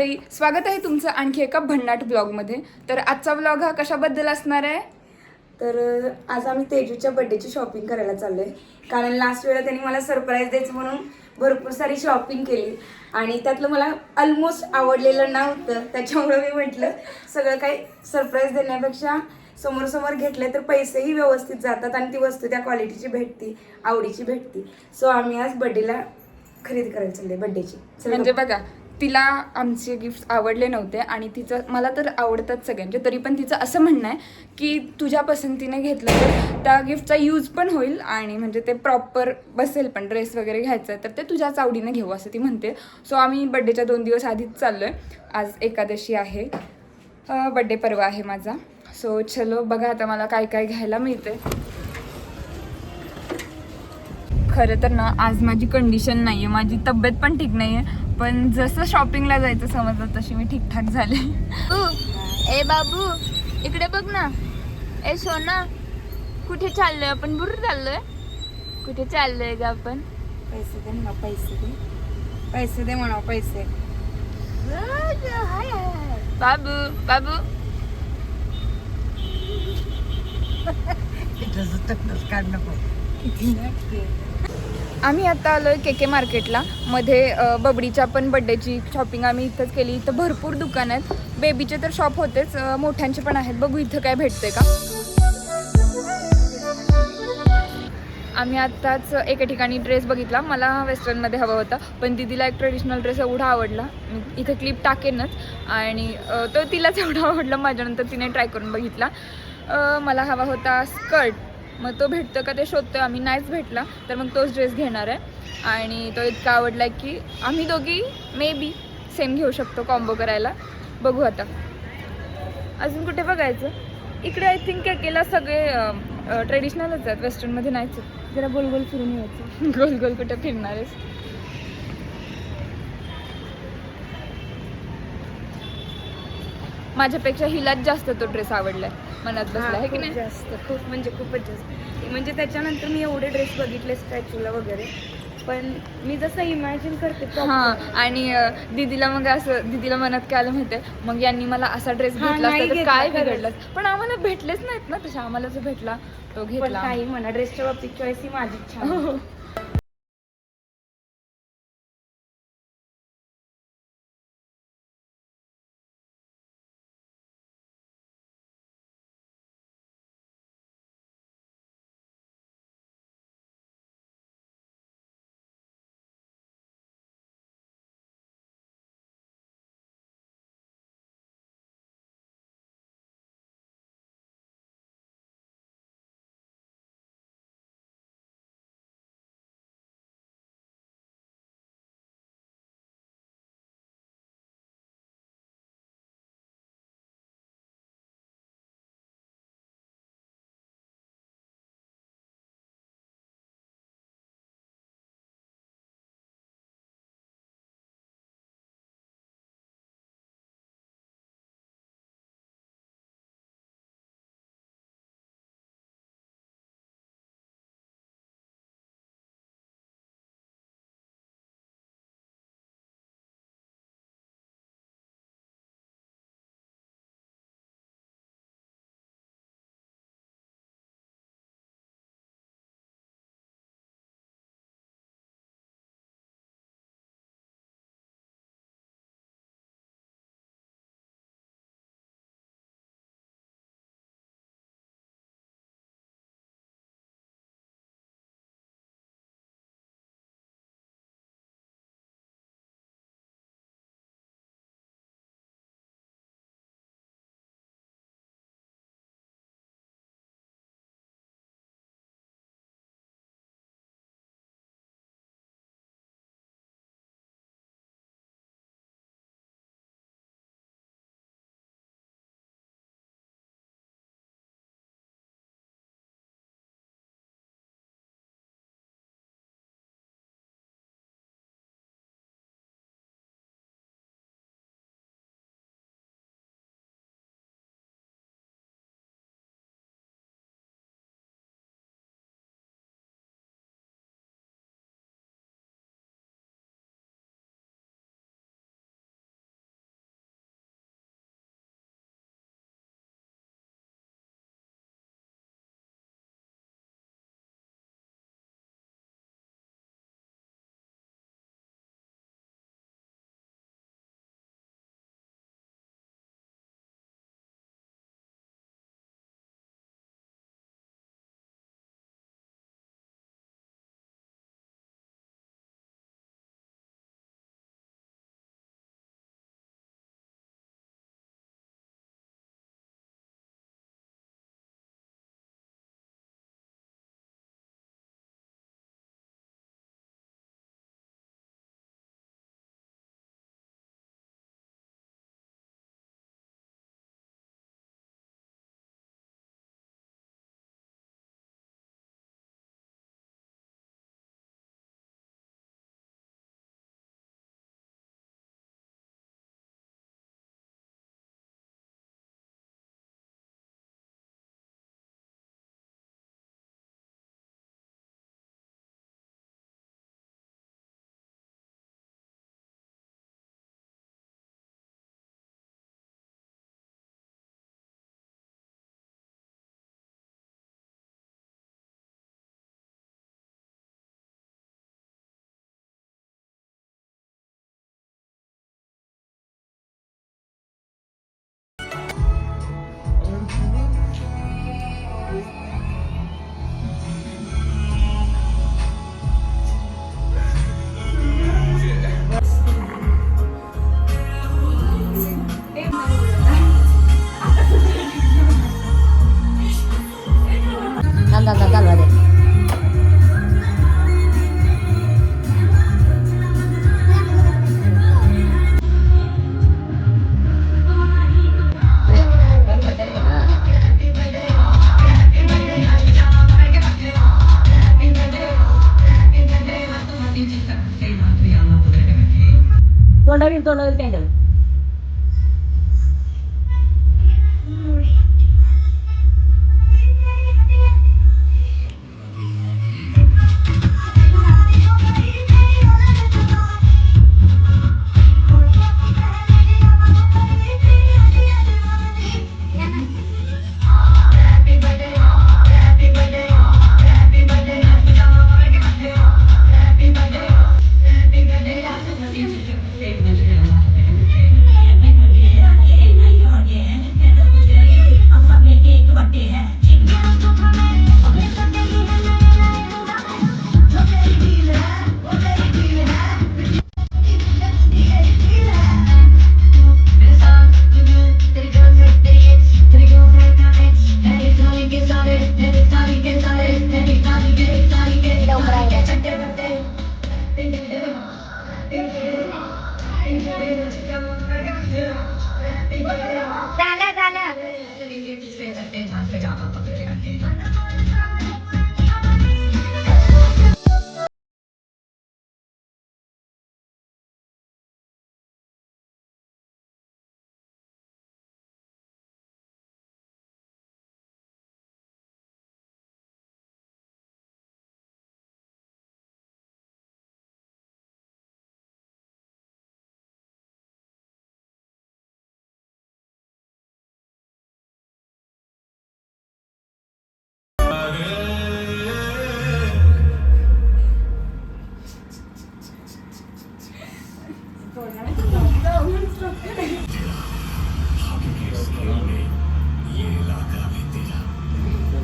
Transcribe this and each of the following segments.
मंडळी स्वागत आहे तुमचं आणखी एका भन्नाट ब्लॉगमध्ये. तर आजचा ब्लॉग हा कशाबद्दल असणार आहे? तर आज आम्ही तेजूच्या बर्थडेची शॉपिंग करायला चाललोय. कारण लास्ट वेळेला त्यांनी मला सरप्राईज द्यायचं म्हणून भरपूर सारी शॉपिंग केली. आणि त्यातलं मला ऑलमोस्ट आवडलेलं नव्हतं. त्याच्यामुळे मी म्हटलं सगळं काही सरप्राईज देण्यापेक्षा समोर समोर घेतले तर पैसेही व्यवस्थित जातात आणि ती वस्तू त्या क्वालिटीची भेटती आवडीची भेटती. सो आम्ही आज बर्थडेला खरेदी करायला चाललोय बर्थडेची म्हणजे बघा तिला आमचे गिफ्ट आवडले नव्हते आणि तिचं मला तर आवडतात सगळ्यांचे तरी पण तिचं असं म्हणणं आहे की तुझ्या पसंतीने घेतलं तर त्या गिफ्टचा यूज पण होईल आणि म्हणजे ते प्रॉपर बसेल पण ड्रेस वगैरे घ्यायचं आहे तर ते तुझ्याच आवडीने घेऊ असं ती म्हणते. सो आम्ही बड्डेच्या दोन दिवस आधीच चाललो आहे आज एकादशी आहे. बड्डे परवा आहे माझा. सो चलो बघा आता मला काय काय घ्यायला मिळते खरं तर ना आज माझी कंडिशन नाही आहे माझी तब्येत पण ठीक नाही आहे पण जसं शॉपिंगला जायचं समजलं तशी मी ठीकठाक झाले. ए बाबू इकडे बघ ना. ए सोना कुठे चाललोय आपण? बुर चाललोय. कुठे चाललोय ग आपण? पैसे दे म्हणा पैसे दे. पैसे दे म्हणा पैसे. बाबू बाबू. आम्ही आता आलो के के मार्केटला. मध्ये बबडीच्या पण बड्डेची शॉपिंग आम्ही इथंच केली. इथं भरपूर दुकान आहेत. बेबीचे तर शॉप होतेच मोठ्यांचे पण आहेत. बघू इथं काय भेटते का? आम्ही आत्ताच एका ठिकाणी ड्रेस बघितला. मला वेस्टर्नमध्ये हवा होता पण दिदीला एक ट्रेडिशनल ड्रेस एवढा आवडला. इथं क्लिप टाकेनच. आणि तो तिलाच एवढा आवडला. माझ्यानंतर तिने ट्राय करून बघितला. मला हवा होता स्कर्ट मग तो भेटतो का ते शोधतोय. आम्ही नाहीच भेटला तर मग तोच ड्रेस घेणार आहे. आणि तो इतका आवडला की आम्ही दोघी मे बी सेम घेऊ शकतो कॉम्बो करायला. बघू आता. अजून कुठे बघायचं? इकडे आय थिंक केला सगळे ट्रेडिशनलच आहेत. वेस्टर्नमध्ये नाहीच. जरा गोल गोल फिरून यायचं. गोल गोल कुठे फिरणार आहेस? माझ्यापेक्षा हिलाच जास्त तो ड्रेस आवडलाय मनात बसला आहे की नाही? जास्त खूप म्हणजे खूपच जास्त. म्हणजे त्याच्यानंतर मी एवढे ड्रेस बघितले स्टॅच्यूला वगैरे पण मी जसं इमॅजिन करते हा आणि दीदीला मग असं दीदीला मनात काय आलं माहितीये? मग यांनी मला असा ड्रेस घेतला असता तर काय. बिघडलं पण आम्हाला भेटलेच नाहीत ना तसे आम्हाला जो भेटला तो घेतला. काही म्हणा ड्रेसच्या बाबतीत चॉईस ही माझीच छान आहे. तोंडावर तोंडावर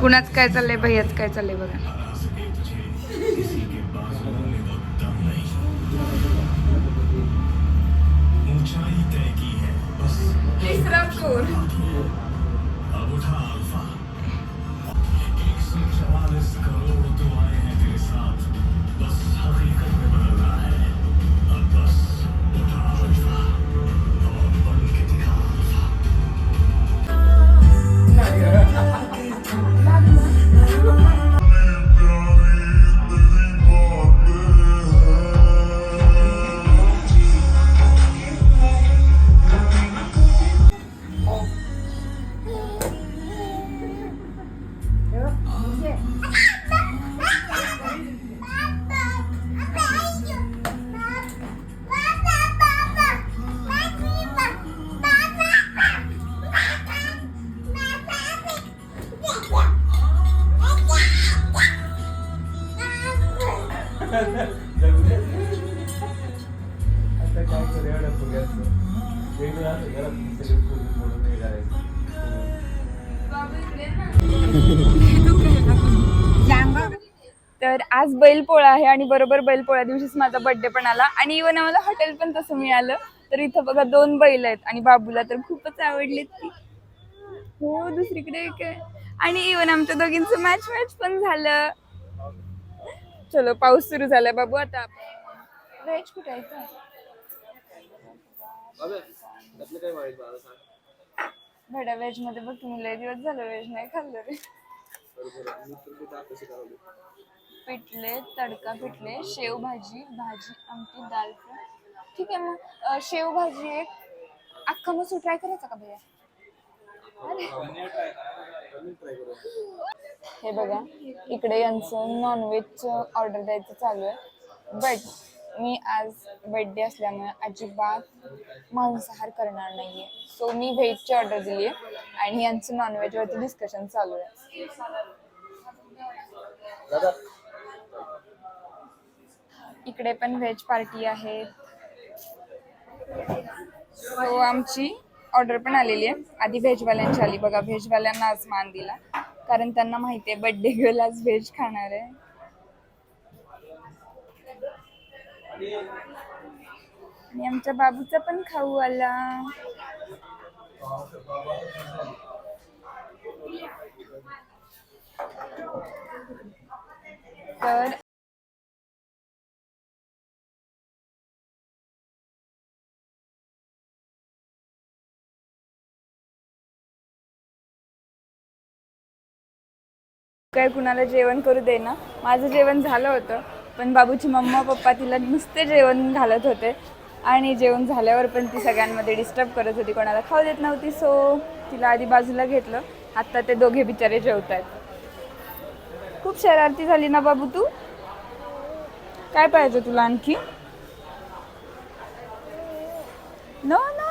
कुणाच काय चाललंय भैयाच काय चाललंय बघा. है तिसरा आज बैलपोळा आहे आणि बरोबर बैलपोळ्या दिवशीच माझा बर्थडे पण आला. आणि इवन आम्हाला हॉटेल पण तसं मिळालं. तर इथं बघा दोन बैल आहेत आणि बाबूला तर खूपच आवडलीत ती. हो दुसरीकडे एक आहे. आणि इवन आमच्या दोघींचं मॅच मॅच पण झालं. चलो पाऊस सुरू झालाय बाबू आता व्हेज कुठे आहे का? भड्या व्हेजमध्ये बघ तुम्ही लय दिवस झालं व्हेज नाही खाल्लं रे. पिठले तडका पिठले शेव भाजी भाजी आमटी दाल फ्राय ठीक आहे मग शेवभाजी शेव भाजी एक अख्खा मसूर ट्राय करायचा का भैया? हे बघा इकडे यांचं नॉनव्हेजचं ऑर्डर द्यायचं चालू आहे. बट मी आज बर्थडे असल्यामुळे अजिबात मांसाहार करणार नाहीये. सो मी व्हेजची ऑर्डर दिली आहे आणि यांचं नॉनव्हेजवरती डिस्कशन चालू आहे. इकडे पण व्हेज पार्टी आहे. सो आमची ऑर्डर पण आलेली आहे. आधी व्हेजवाल्यांची आली. बघा व्हेजवाल्यांना आज मान दिला. कारण त्यांना माहिती आहे बर्थडे गर्ल आज व्हेज खाणार आहे. आणि आमच्या बाबूचा पण खाऊ आला. तर काय कुणाला जेवण करू दे ना. माझं जेवण झालं होतं पण बाबूची मम्मा पप्पा तिला नुसते जेवण घालत होते. आणि जेवण झाल्यावर पण ती सगळ्यांमध्ये डिस्टर्ब करत होती. कोणाला खाऊ देत नव्हती सो तिला आधी बाजूला घेतलं. आत्ता ते दोघे बिचारे जेवत आहेत खूप शरारती झाली ना बाबू तू? काय पाहिजे तुला आणखी? नो नो नो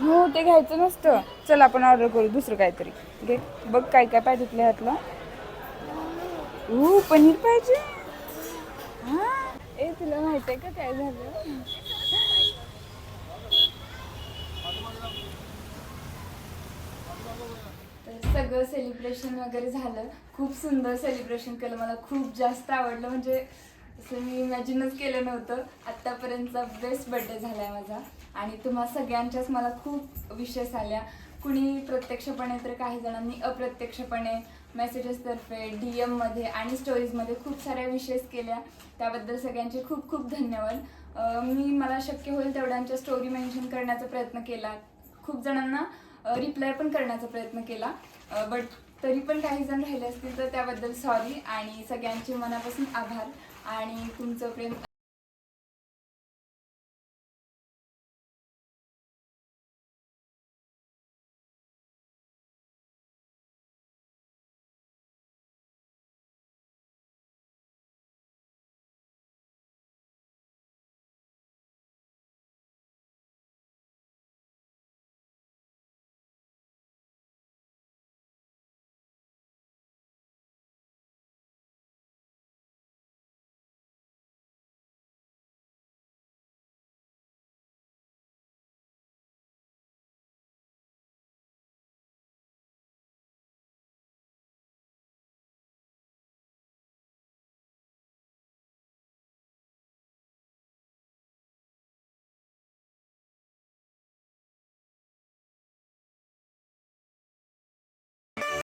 हो ते घ्यायचं नसतं. चल आपण ऑर्डर करू दुसरं काहीतरी. घे. बघ काय काय पाहिजे तुला ह्यातलं. हो पनीर पाहिजे. हां? ए तुला माहिती आहे का काय झालं? तर सगळं सेलिब्रेशन वगैरे झालं. खूप सुंदर सेलिब्रेशन केलं. मला खूप जास्त आवडलं. म्हणजे असं मी इमॅजिनच केलं नव्हतं. आत्तापर्यंतचा बेस्ट बड्डे झाला आहे माझा. आणि तुम्हा सगळ्यांच्याच मला खूप विशेष आल्या. कुणी प्रत्यक्षपणे तर काही जणांनी अप्रत्यक्षपणे मेसेजेसतर्फे डी एममध्ये आणि स्टोरीजमध्ये खूप साऱ्या विशेष केल्या. त्याबद्दल सगळ्यांचे खूप खूप धन्यवाद. मी मला शक्य होईल तेवढ्यांच्या स्टोरी मेन्शन करण्याचा प्रयत्न केला. खूप जणांना रिप्लाय पण करण्याचा प्रयत्न केला. बट तरी पण काही जण राहिले असतील तर त्याबद्दल सॉरी आणि सगळ्यांचे मनापासून आभार. आणि तुमचं प्रेम